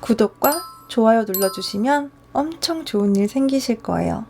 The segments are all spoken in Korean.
구독과 좋아요 눌러주시면 엄청 좋은 일 생기실 거예요.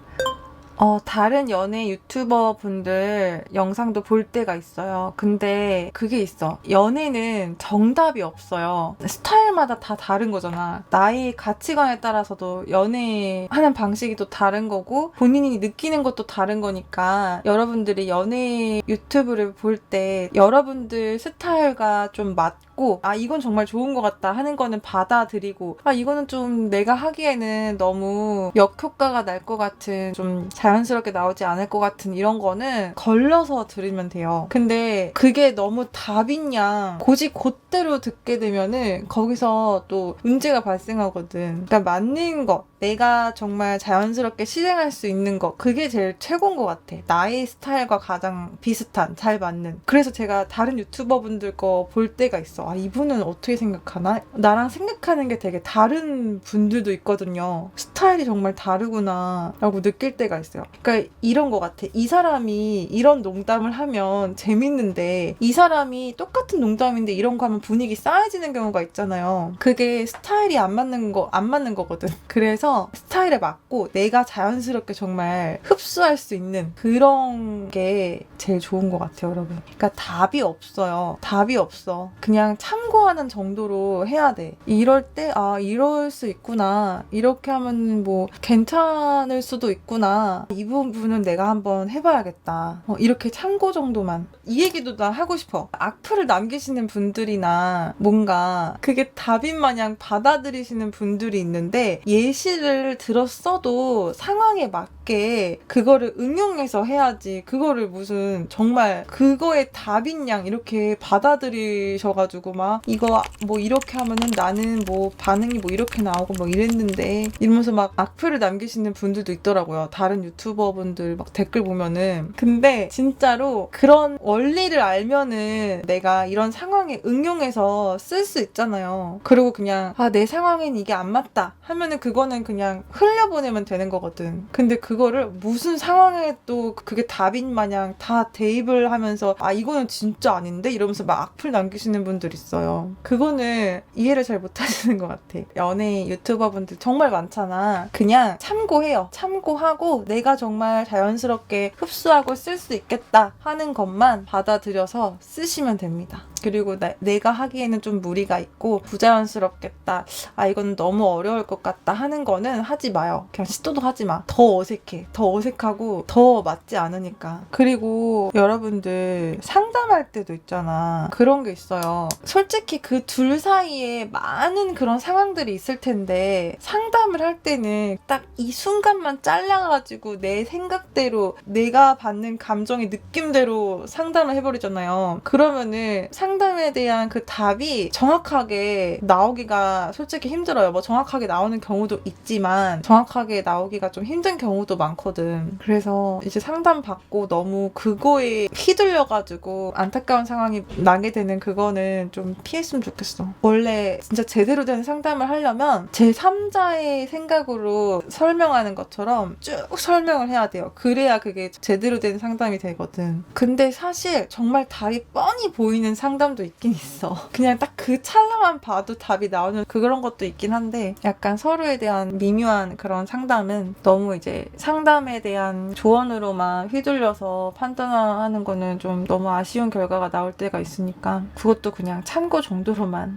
어, 다른 연예 유튜버 분들 영상도 볼 때가 있어요. 근데 그게 있어. 연애는 정답이 없어요. 스타일마다 다 다른 거잖아. 나의 가치관에 따라서도 연애하는 방식이 또 다른 거고, 본인이 느끼는 것도 다른 거니까, 여러분들이 연애 유튜브를 볼 때, 여러분들 스타일과 좀 맞고, 아, 이건 정말 좋은 것 같다 하는 거는 받아들이고, 아, 이거는 좀 내가 하기에는 너무 역효과가 날 것 같은, 좀 자연스럽게 나오지 않을 것 같은 이런 거는 걸러서 들으면 돼요. 근데 그게 너무 답이냐, 고지 곧대로 듣게 되면은 거기서 또 문제가 발생하거든. 그러니까 맞는 것, 내가 정말 자연스럽게 실행할 수 있는 것, 그게 제일 최고인 것 같아. 나의 스타일과 가장 비슷한, 잘 맞는. 그래서 제가 다른 유튜버 분들 거 볼 때가 있어. 아, 이분은 어떻게 생각하나? 나랑 생각하는 게 되게 다른 분들도 있거든요. 스타일이 정말 다르구나, 라고 느낄 때가 있어요. 그러니까 이런 것 같아. 이 사람이 이런 농담을 하면 재밌는데, 이 사람이 똑같은 농담인데 이런 거 하면 분위기 싸해지는 경우가 있잖아요. 그게 스타일이 안 맞는 거, 안 맞는 거거든. 그래서 스타일에 맞고 내가 자연스럽게 정말 흡수할 수 있는 그런 게 제일 좋은 것 같아요, 여러분. 그러니까 답이 없어요. 답이 없어. 그냥 참고하는 정도로 해야 돼. 이럴 때, 아, 이럴 수 있구나. 이렇게 하면 뭐 괜찮을 수도 있구나. 이 부분은 내가 한번 해봐야겠다. 어, 이렇게 참고 정도만. 이 얘기도 나 하고 싶어. 악플을 남기시는 분들이나 뭔가 그게 답인 마냥 받아들이시는 분들이 있는데 예시를 들었어도 상황에 맞게 그거를 응용해서 해야지. 그거를 무슨 정말 그거의 답인 양 이렇게 받아들이셔가지고 막 이거 뭐 이렇게 하면은 나는 뭐 반응이 뭐 이렇게 나오고 뭐 이랬는데 이러면서 막 악플을 남기시는 분들도 있더라고요. 다른 유튜 버 분들 막 댓글 보면은. 근데 진짜로 그런 원리를 알면은 내가 이런 상황에 응용해서 쓸 수 있잖아요. 그리고 그냥 아, 내 상황엔 이게 안 맞다 하면은 그거는 그냥 흘려보내면 되는 거거든. 근데 그거를 무슨 상황에 또 그게 답인 마냥 다 대입을 하면서 아, 이거는 진짜 아닌데? 이러면서 막 악플 남기시는 분들 있어요. 그거는 이해를 잘 못하시는 것 같아. 연예 유튜버 분들 정말 많잖아. 그냥 참고해요. 참고하고 내가 정말 자연스럽게 흡수하고 쓸 수 있겠다 하는 것만 받아들여서 쓰시면 됩니다. 그리고 나- 내가 하기에는 좀 무리가 있고 부자연스럽겠다. 아 이건 너무 어려울 것 같다 하는 거는 하지 마요. 그냥 시도도 하지 마. 더 어색해. 더 어색하고 더 맞지 않으니까. 그리고 여러분들 상담할 때도 있잖아. 그런 게 있어요. 솔직히 그 둘 사이에 많은 그런 상황들이 있을 텐데 상담을 할 때는 딱 이 순간만 잘라가지고 내 생각대로 내가 받는 감정의 느낌대로 상담을 해버리잖아요. 그러면은 상 담에 대한 그 답이 정확하게 나오기가 솔직히 힘들어요. 뭐 정확하게 나오는 경우도 있지만 정확하게 나오기가 좀 힘든 경우도 많거든. 그래서 이제 상담 받고 너무 그거에 휘둘려가지고 안타까운 상황이 나게 되는 그거는 좀 피했으면 좋겠어. 원래 진짜 제대로 된 상담을 하려면 제 3자의 생각으로 설명하는 것처럼 쭉 설명을 해야 돼요. 그래야 그게 제대로 된 상담이 되거든. 근데 사실 정말 답이 뻔 히 보이는 상담도 있긴 있어. 그냥 딱 그 찰나만 봐도 답이 나오는 그런 것도 있긴 한데 약간 서로에 대한 미묘한 그런 상담은 너무 이제 상담에 대한 조언으로만 휘둘려서 판단하는 거는 좀 너무 아쉬운 결과가 나올 때가 있으니까 그것도 그냥 참고 정도로만